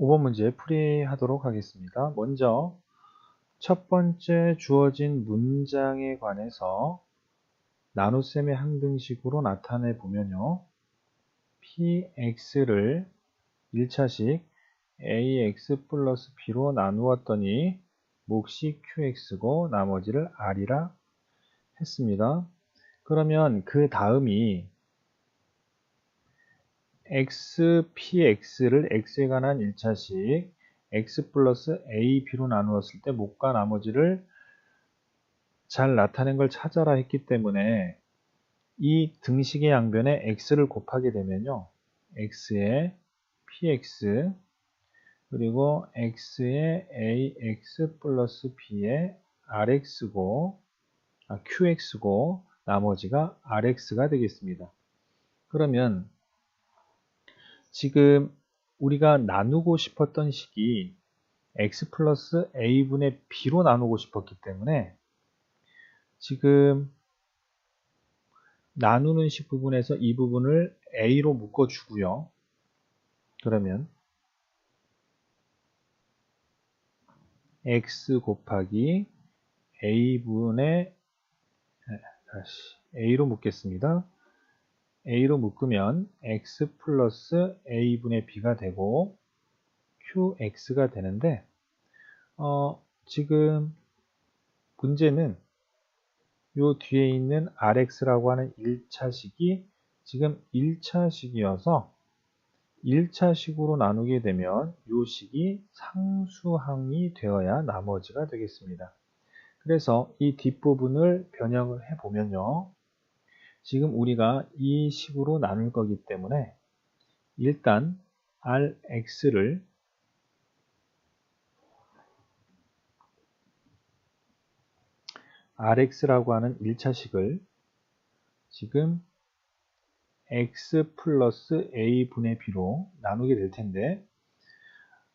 5번 문제 풀이하도록 하겠습니다. 먼저 첫 번째 주어진 문장에 관해서 나눗셈의 항등식으로 나타내 보면요. px를 1차식 ax 플러스 b로 나누었더니 몫이 qx고 나머지를 r이라 했습니다. 그러면 그 다음이 x, px를 x에 관한 1차식 x 플러스 a, b로 나누었을 때 목과 나머지를 잘 나타낸 걸 찾아라 했기 때문에 이 등식의 양변에 x를 곱하게 되면요. x에 px 그리고 x에 ax 플러스 b에 rx고 아, qx고 나머지가 rx가 되겠습니다. 그러면 지금 우리가 나누고 싶었던 식이 x 플러스 a분의 b로 나누고 싶었기 때문에 지금 나누는 식 부분에서 이 부분을 a로 묶어주고요. 그러면 x 곱하기 a분의 다시 a로 묶겠습니다. A로 묶으면 x 플러스 a분의 b가 되고 qx가 되는데 어, 지금 문제는 요 뒤에 있는 rx라고 하는 1차식이 지금 1차식이어서 1차식으로 나누게 되면 요 식이 상수항이 되어야 나머지가 되겠습니다. 그래서 이 뒷부분을 변형을 해보면요. 지금 우리가 이 식으로 나눌 거기 때문에 일단 Rx를 Rx라고 하는 1차식을 지금 x 플러스 a분의 b로 나누게 될 텐데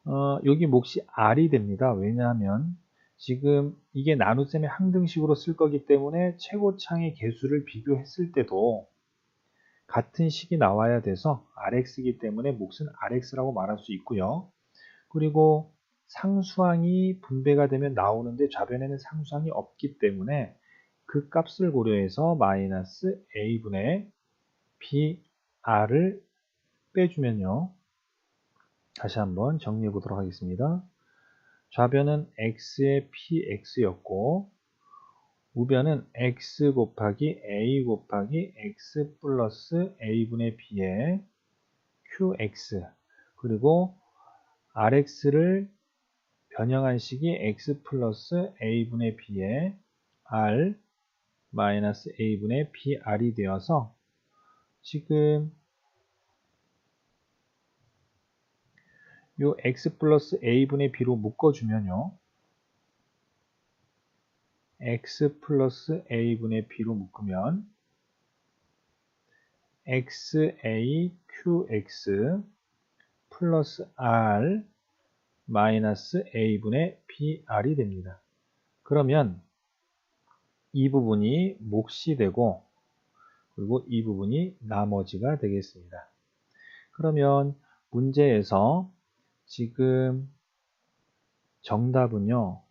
어, 여기 몫이 r이 됩니다. 왜냐하면 지금 이게 나눗셈의 항등식으로 쓸 거기 때문에 최고창의 개수를 비교했을 때도 같은 식이 나와야 돼서 rx이기 때문에 몫은 rx라고 말할 수 있고요. 그리고 상수항이 분배가 되면 나오는데 좌변에는 상수항이 없기 때문에 그 값을 고려해서 마이너스 a분의 br을 빼주면요. 다시 한번 정리해 보도록 하겠습니다. 좌변은 x의 px였고 우변은 x 곱하기 a 곱하기 x 플러스 a분의 b의 qx. 그리고 rx를 변형한 식이 x 플러스 a분의 b의 r 마이너스 a분의 br이 되어서 지금 요 x 플러스 a분의 b로 묶어주면요. x 플러스 a분의 b로 묶으면 xa qx 플러스 r 마이너스 a분의 br이 됩니다. 그러면 이 부분이 몫이 되고 그리고 이 부분이 나머지가 되겠습니다. 그러면 문제에서 지금 정답은요.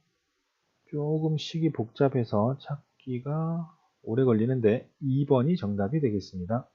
조금 식이 복잡해서 찾기가 오래 걸리는데 2번이 정답이 되겠습니다.